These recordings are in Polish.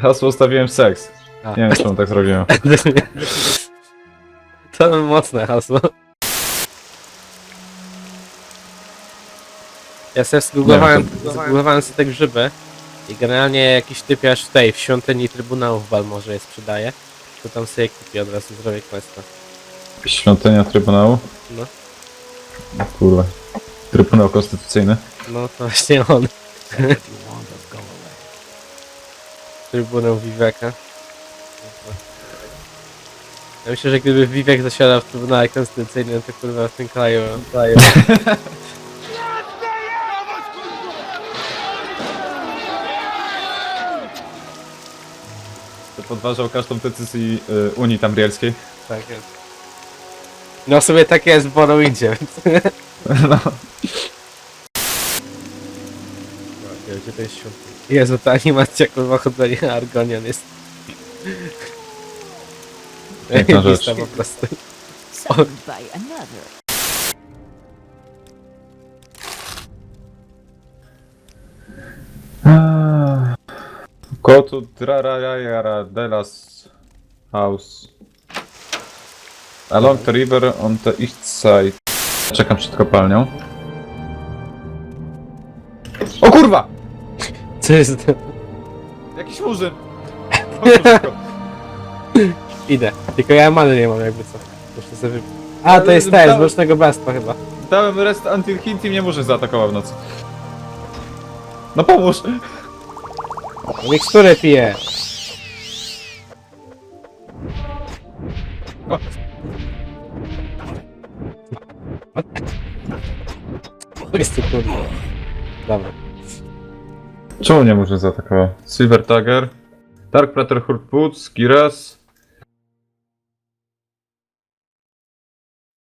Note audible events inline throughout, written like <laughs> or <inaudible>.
Hasło ustawiłem seks. A. Nie wiem, czemu tak zrobiłem. <laughs> To mocne hasło. Ja sobie zgooglowałem, zgooglowałem sobie te grzyby i generalnie jakiś typiarz tej, w świątyni Trybunału w Balmorze je sprzedaje, to tam sobie kupię od razu zrobię questa. Świątynia Trybunału? No. No kurwa. Trybunał Konstytucyjny. No to właśnie on. <laughs> Trybunał Viveka. Ja myślę, że gdyby Vivek zasiadał w Trybunale Konstytucyjnym, to kurwa w tym kraju... kraju. To podważał każdą decyzję y, Unii Tamrielskiej. Tak jest. No sobie tak jest w Morrowindzie, więc... No. Gdzie to jest świątynia? Jezu, ta animacja kurwa chodzenia na Argonian jest... Piękna <laughs> Zajebista rzecz. po prostu. Summoned by another. Go to Drarayara Delas house. Along the river on the east side. Czekam przed kopalnią. O kurwa! Co jest? Jakiś murzyn! Tu. <laughs> Idę. Tylko ja many nie mam jakby co. Muszę sobie. A, to Ale jest ten, z dałem- Bocznego Bractwa chyba. Dałem rest until hint i mnie murzyn zaatakował w nocy. No pomóż! Miksturę piję. To jest to kurwa. Dobra. Czemu mnie murzyn zaatakował? Silver Tiger, Dark Hurt Boots, Giras.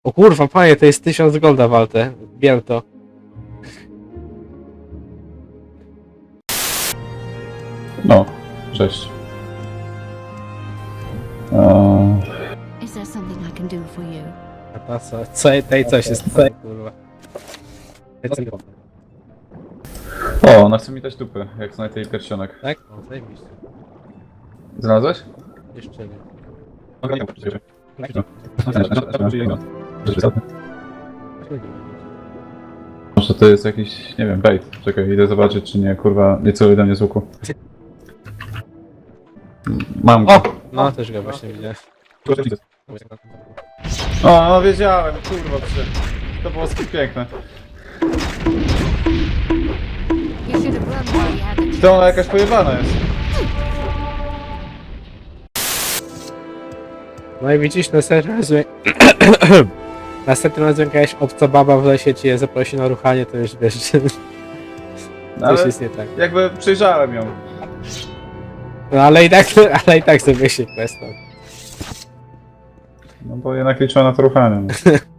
O kurwa, panie, to jest 1000 golda waltę. Wiem to. No, cześć. Eee, Is there something I can do for you? A ta co? Co tej coś jest? Kurwa. O, ona chce mi dać dupy, jak znajdę jej pierścionek. Tak? O, zajebiście. Znalazłeś? Jeszcze nie. Może to jest jakiś, nie wiem, bait. Czekaj, idę zobaczyć, czy nie, kurwa, nie celuje do mnie z łuku. Mam go. O! No, też go właśnie widziałem. O, no wiedziałem, kurwa, prze... To było piękne. To ona jakaś pojebana jest. No i widzisz, następnym razem... <coughs> następnym razem jakaś obca baba w lesie cię zaprosi na ruchanie, to już wiesz, <laughs> że coś Ale jest nie tak. jakby przejrzałem ją. No ale i tak, <laughs> ale i tak sobie się kwestią. No bo jednak liczyła na to ruchanie. No. <laughs>